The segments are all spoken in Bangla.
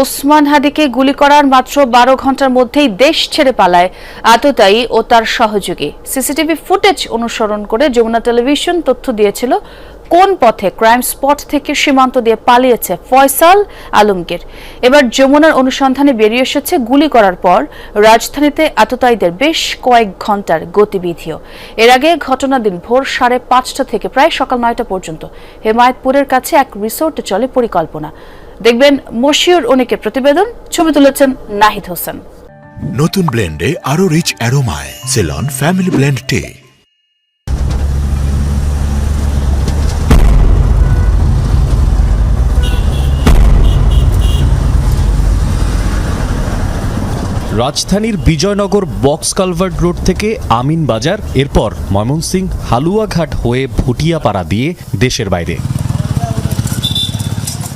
ওসমান হাদিকে গুলি করার মাত্র বারো ঘণ্টার মধ্যেই দেশ ছেড়ে পালায় আততায়ী ও তার সহযোগী। সিসিটিভি ফুটেজ অনুসরণ করে যমুনা টেলিভিশন তথ্য দিয়েছিল কোন পথে ক্রাইম স্পট থেকে সীমান্ত দিয়ে পালিয়েছে ফয়সাল আলমগীর। এবার যমুনার অনুসন্ধানে বেরিয়ে এসেছে গুলি করার পর রাজধানীতে আততায়ীদের বেশ কয়েক ঘণ্টার গতিবিধিও। এর আগে ঘটনা দিন ভোর সাড়ে পাঁচটা থেকে প্রায় সকাল নয়টা পর্যন্ত। হেমায়তপুরের কাছে এক রিসোর্টে চলে পরিকল্পনা। দেখবেন মশিউর অনেকের প্রতিবেদন ছবি তুলেছেন নাহিদ হোসেন। নতুন ব্লেন্ডে আরও রিচ অ্যারোমায় সেলন ফ্যামিলি ব্লেন্ড টে রাজধানীর বিজয়নগর বক্স কালভার্ট রোড থেকে আমিন বাজার এরপর ময়মনসিংহ হালুয়াঘাট হয়ে ভুটিয়াপাড়া দিয়ে দেশের বাইরে।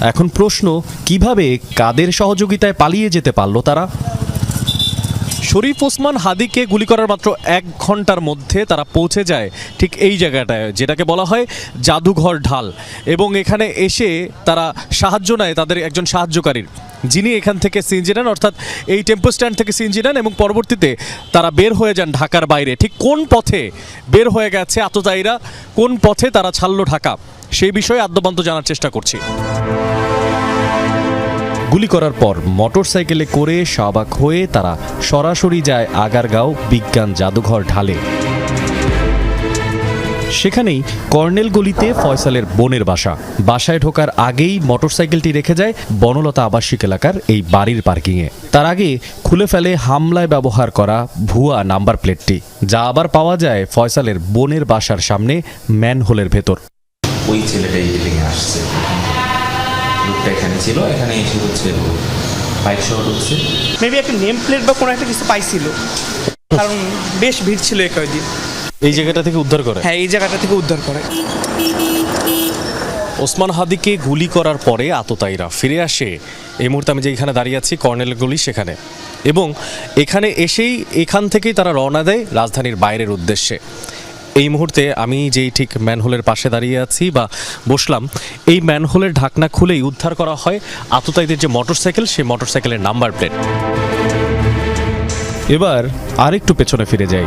এখন প্রশ্ন, কীভাবে কাদের সহযোগিতায় পালিয়ে যেতে পারল তারা? শরীফ ওসমান হাদিকে গুলি করার মাত্র এক ঘণ্টার মধ্যে তারা পৌঁছে যায় ঠিক এই জায়গাটায়, যেটাকে বলা হয় জাদুঘর ঢাল। এবং এখানে এসে তারা সাহায্য নেয় তাদের একজন সাহায্যকারীর, যিনি এখান থেকে সিএনজি নেন, অর্থাৎ এই টেম্পো স্ট্যান্ড থেকে সিএনজি নেন এবং পরবর্তীতে তারা বের হয়ে যান ঢাকার বাইরে। ঠিক কোন পথে বের হয়ে গেছে আততায়ীরা, কোন পথে তারা ছাড়লো ঢাকা? সেই বিষয়ে আদ্যবান্ত জানার চেষ্টা করছি। গুলি করার পর মোটরসাইকেলে করে শাহবাগ হয়ে তারা সরাসরি যায় আগারগাঁও বিজ্ঞান জাদুঘর ঢালে। সেখানেই কর্নেল গলিতে ফয়সালের বোনের বাসা। বাসায় ঢোকার আগেই মোটরসাইকেলটি রেখে যায় বনলতা আবাসিক এলাকার এই বাড়ির পার্কিংয়ে। তার আগে খুলে ফেলে হামলায় ব্যবহার করা ভুয়া নাম্বার প্লেটটি। যা আবার পাওয়া যায় ফয়সালের বোনের বাসার সামনে ম্যানহোলের ভেতর। ওই ছেলেটা এই বিল্ডিংয়ে আসছে। লোকটা এখানে ছিল এখানে এসে হচ্ছে বাইক সহ ঢুকছে। মেবি একটা নেম প্লেট বা কোনো একটা কিছু পাইছিল। কারণ বেশ ভিড় ছিল এই কয়েকদিন এই জায়গাটা থেকে উদ্ধার করে? হ্যাঁ এই জায়গাটা থেকে উদ্ধার করে। ওসমান হাদিকে গুলি করার পরে আততায়ীরা ফিরে আসে। এই মুহূর্তে আমি যেখানে দাঁড়িয়ে আছি কর্নেল গলি সেখানে। এবং এখানে এসেই এখান থেকেই তারা রওনা দেয় রাজধানীর বাইরের উদ্দেশ্যে। এই মুহূর্তে আমি যেই ঠিক ম্যানহোলের পাশে দাঁড়িয়ে আছি বা বসলাম, এই ম্যানহোলের ঢাকনা খুলেই উদ্ধার করা হয় আততায়ীদের যে মোটরসাইকেল, সেই মোটরসাইকেলের নাম্বার প্লেট। এবার আরেকটু পেছনে ফিরে যাই।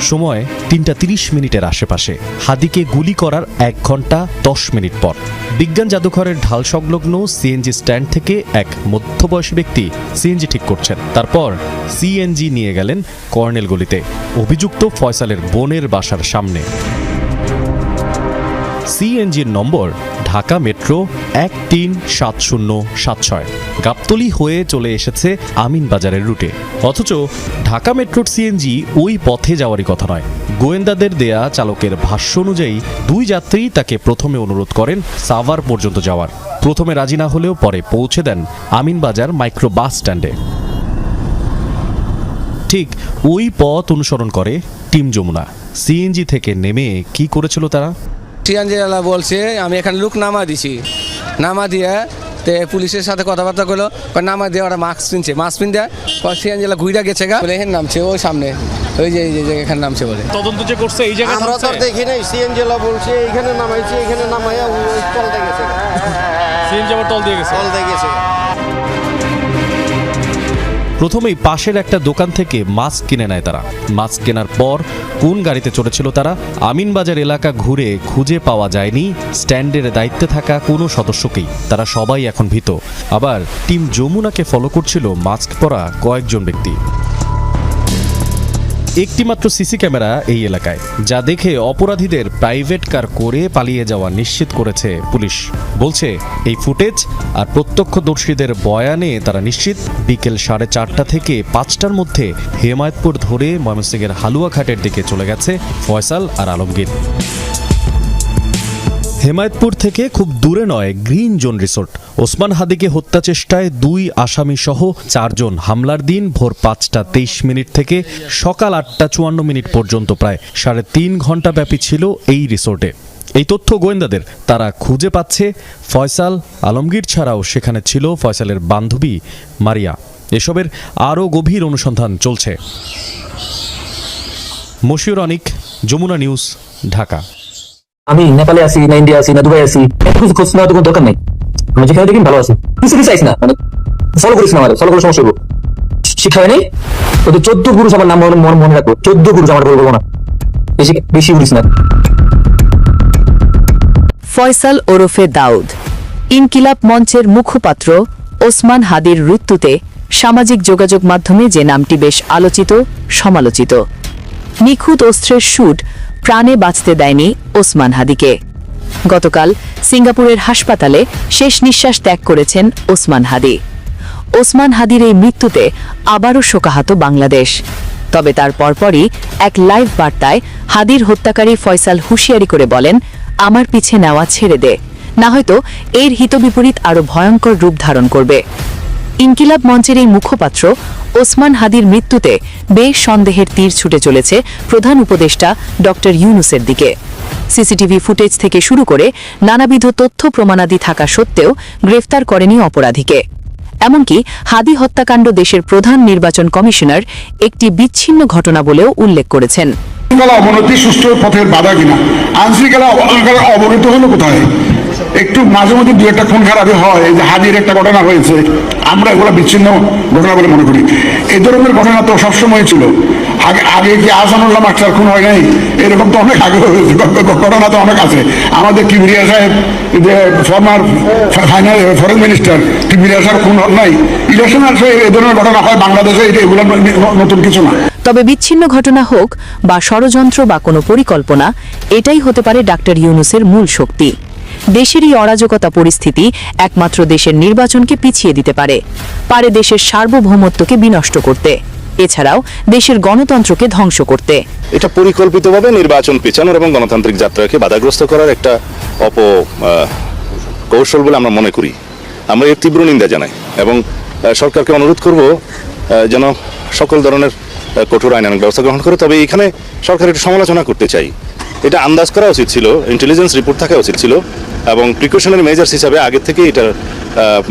সময় তিনটা তিরিশ মিনিটের আশেপাশে। হাদিকে গুলি করার এক ঘণ্টা দশ মিনিট পর। বিজ্ঞান জাদুঘরের ঢাল সংলগ্ন সিএনজি স্ট্যান্ড থেকে এক মধ্যবয়সী ব্যক্তি সিএনজি ঠিক করছেন। তারপর সিএনজি নিয়ে গেলেন কর্নেল গলিতে অভিযুক্ত ফয়সালের বোনের বাসার সামনে। সিএনজির নম্বর ঢাকা মেট্রো এক তিন সাত শূন্য সাত ছয়। গাবতলি হয়ে চলে এসেছে আমিন বাজারের রুটে। অথচ ঢাকা মেট্রোর সিএনজি ওই পথে যাওয়ারই কথা নয়। গোয়েন্দাদের দেয়া চালকের ভাষ্য অনুযায়ী দুই যাত্রী তাকে প্রথমে অনুরোধ করেন সাভার পর্যন্ত যাওয়ার। প্রথমে রাজি না হলেও পরে পৌঁছে দেন আমিন বাজার মাইক্রো বাস স্ট্যান্ডে। ঠিক ওই পথ অনুসরণ করে টিম যমুনা। সিএনজি থেকে নেমে কি করেছিল তারা? সিয়ানজিলা বলছে আমি এখানে লুক নামা দিছি। নামা দিয়ে তে পুলিশের সাথে কথাবার্তা করল। নামা দিয়ে ওরা মাস্ক পিনছে। মাস্ক পিন দেয় সিয়ানজিলা ঘুইরা গেছে গা। বলে এখানে নামছে। ওই সামনে ওই যে এই যে এখানে নামছে বলে। তদন্ত যে করছে এই জায়গায় আমরা তো দেখি নাই। সিএনজিলা বলছে এখানে নামাইছে এখানে নামাইয়া ওই তলতে গেছে। সিএনজি আবার টল দিয়ে গেছে? তল দিয়ে গেছে। প্রথমেই পাশের একটা দোকান থেকে মাস্ক কিনে নেয় তারা। মাস্ক কেনার পর কোন গাড়িতে চড়েছিল তারা? আমিনবাজার এলাকা ঘুরে খুঁজে পাওয়া যায়নি। স্ট্যান্ডের দায়িত্বে থাকা কোনো সদস্যকেই। তারা সবাই এখন ভীত। আবার টিম যমুনাকে ফলো করছিল মাস্ক পরা কয়েকজন ব্যক্তি। একটি মাত্র সিসি ক্যামেরা এই এলাকায়, যা দেখে অপরাধীদের প্রাইভেট কার করে পালিয়ে যাওয়া নিশ্চিত করেছে পুলিশ। বলছে, এই ফুটেজ আর প্রত্যক্ষদর্শীদের বয়ানে তারা নিশ্চিত বিকেল সাড়ে চারটা থেকে পাঁচটার মধ্যে হেমায়তপুর ধরে ময়মনসিংহের হালুয়াঘাটের দিকে চলে গেছে ফয়সাল আর আলমগীর। হেমায়তপুর থেকে খুব দূরে নয়, গ্রিন জোন রিসোর্ট। ওসমান হাদিকে হত্যা চেষ্টায় দুই আসামি সহ চারজন। হামলার দিন ভোর পাঁচটা তেইশ মিনিট থেকে সকাল আটটা চুয়ান্ন মিনিট পর্যন্ত প্রায়। সাড়ে তিন ঘণ্টা ব্যাপী ছিল এই রিসোর্টে। এই তথ্য গোয়েন্দাদের। তারা খুঁজে পাচ্ছে ফয়সাল আলমগীর ছাড়াও সেখানে ছিল ফয়সালের বান্ধবী মারিয়া। এসবের আরও গভীর অনুসন্ধান চলছে। মশিউর অনিক, যমুনা নিউজ, ঢাকা। আমি নেপালে আছি, না ইন্ডিয়া আছি, না দুবাই আছি, এত কিছু খোঁজ নেওয়ার কোনো দরকার নেই। আমি যেখানে দেখি ভালো আছি। কিছু কিছু চাইছ না মানে ফলো করিস না ফলো করে সমস্যা শিক্ষা হয় নাই তোদের চোদ্দ পুরুষ আমার নাম মনে মনে রাখব চোদ্দ পুরুষ আমার বলব না। বেশি বেশি বলিস না। ফয়সাল ওরফে দাউদ, ইনকিলাব মঞ্চের মুখপাত্র ওসমান হাদির মৃত্যুতে সামাজিক যোগাযোগ মাধ্যমে যে নামটি বেশ আলোচিত, সমালোচিত। নিখুঁত অস্ত্রের শুট প্রাণে বাঁচতে দেয়নি ওসমান হাদিকে। গতকাল সিঙ্গাপুরের হাসপাতালে শেষ নিঃশ্বাস ত্যাগ করেছেন ওসমান হাদি। ওসমান হাদির এই মৃত্যুতে আবারও শোকাহাত বাংলাদেশ। তবে তার পরপরই এক লাইভ বার্তায় হাদির হত্যাকারী ফয়সাল হুঁশিয়ারি করে বলেন, আমার পিছে নেওয়া ছেড়ে দে। না হয়তো এর হিতবিপরীত আরও ভয়ঙ্কর রূপ ধারণ করবে। ইনকিলাব মঞ্চের এই মুখপাত্র ওসমান হাদির মৃত্যুতে বেশ সন্দেহের তীর ছুটে চলেছে প্রধান উপদেষ্টা ডক্টর ইউনুসের দিকে। সিসিটিভি ফুটেজ থেকে শুরু করে নানাবিধ তথ্য প্রমাণাদি থাকা সত্ত্বেও গ্রেফতার করেনি অপরাধীকে। এমনকি হাদি হত্যাকাণ্ড দেশের প্রধান নির্বাচন কমিশনার একটি বিচ্ছিন্ন ঘটনা বলেও উল্লেখ করেছেন। অবনতি সুষ্ঠু পথের বাধা কিনা? আইন শৃঙ্খলা অবনতি- অবনতি হলো কোথায়? একটু মাঝে মধ্যে দু একটা খুন খারাপি হয় যে হাজির একটা ঘটনা হয়েছে। আমরা এগুলো বিচ্ছিন্ন ঘটনা বলে মনে করি। এই ধরনের ঘটনা তো সবসময় ছিল। আগে আগে কি আসানুল্লাহ মাস্টার খুন হয় নাই? এরকম তো অনেক আগে ঘটনা তো অনেক আছে। আমাদের কিবরিয়া সাহেব যে former final foreign minister Kibria সাহেব খুন হন নাই। ইলেকশন আসে এই ধরনের ঘটনা হয় বাংলাদেশে, এটা- এগুলো নতুন কিছু না। তবে বিচ্ছিন্ন ঘটনা হোক বা ষড়যন্ত্র বা কোনো পরিকল্পনা, এটাই হতে পারে ডাক্তার ইউনুসের মূল শক্তি। দেশের এই অরাজকতা পরিস্থিতি একমাত্র দেশের নির্বাচনকে পিছিয়ে দিতে পারে। পারে দেশের সার্বভৌমত্বকে বিনষ্ট করতে। এছাড়াও দেশের গণতন্ত্রকে ধ্বংস করতে। এটা পরিকল্পিতভাবে নির্বাচন পেছানোর এবং গণতান্ত্রিক যাত্রাকে বাধাগ্রস্ত করার একটা অপ কৌশল বলে আমরা মনে করি। আমরা এর তীব্র নিন্দা জানাই এবং সরকারকে অনুরোধ করব যেন সকল ধরনের কঠোর আইনানুগ ব্যবস্থা গ্রহণ করে। তবে এখানে সরকার একটু সমালোচনা করতে চাই। এটা আন্দাজ করা উচিত ছিল ইন্টেলিজেন্স রিপোর্ট থাকা উচিত ছিল, এবং প্রিকশনারি মেজার্স হিসাবে আগে থেকে এটার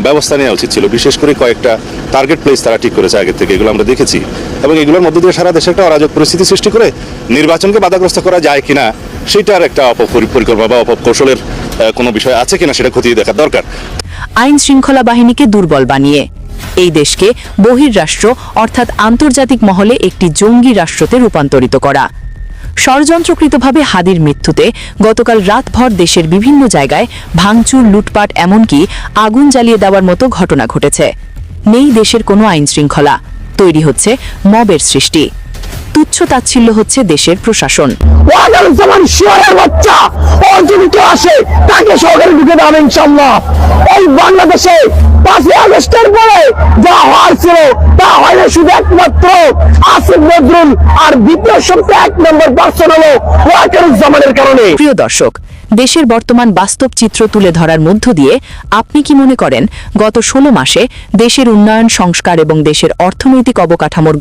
ব্যবস্থা নেওয়া উচিত ছিল। বিশেষ করে কয়েকটা টার্গেট প্লেস তারা ঠিক করেছে আগে থেকে, এগুলো আমরা দেখেছি। এবং এগুলোর মধ্য দিয়ে সারা দেশে একটা অরাজক পরিস্থিতি সৃষ্টি করে নির্বাচনকে বাধাগ্রস্ত করা যায় কিনা, সেটার একটা অপপরিকল্পনা বা অপকৌশলের কোনো বিষয় আছে কিনা সেটা খতিয়ে দেখা দরকার। আইন শৃঙ্খলা বাহিনীকে দুর্বল বানিয়ে, এই দেশকে বহির্রাষ্ট্র অর্থাৎ আন্তর্জাতিক মহলে একটি জঙ্গি রাষ্ট্রতে রূপান্তরিত করা। ষড়যন্ত্রকৃতভাবে হাদির মৃত্যুতে গতকাল রাতভর দেশের বিভিন্ন জায়গায় ভাঙচুর, লুটপাট, এমনকি আগুন জ্বালিয়ে দেওয়ার মতো ঘটনা ঘটেছে। নেই দেশের কোনো আইনশৃঙ্খলা। তৈরি হচ্ছে মবের সৃষ্টি। তুচ্ছ তাচ্ছিল্য হচ্ছে দেশের প্রশাসন। ওয়াদারুজ্জামান শিয়ারের বাচ্চা। ও যদি কেউ আসে তাকে সহকারে ঢুকে দেবে ইনশাল্লাহ এই বাংলাদেশে পাঁচই আগস্টের পরে যা হওয়ার ছিল তা হয় না শুধু একমাত্র আসিফ নজরুল আর দ্বিতীয় সবচেয়ে এক নম্বর পার্সন হলো ওয়াকারুজ্জামানের কারণে। প্রিয় দর্শক দেশের বর্তমান বাস্তব চিত্র তুলে ধরার মধ্য দিয়ে আপনি কি মনে করেন গত ষোলো মাসে দেশের উন্নয়ন সংস্কার এবং দেশের অর্থনৈতিক অবকাঠামোর